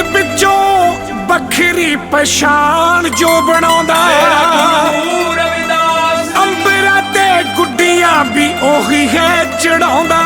ਭੀੜ ਵਿੱਚੋਂ ਵੱਖਰੀ ਪਛਾਣ ਜੋ ਬਣਾਉਂਦਾ ਅੰਬਰਾ ਤੇ ਗੁੱਡੀਆਂ ਵੀ ਉਹੀ ਹੈ ਚੜਾਉਂਦਾ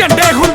Jim Dag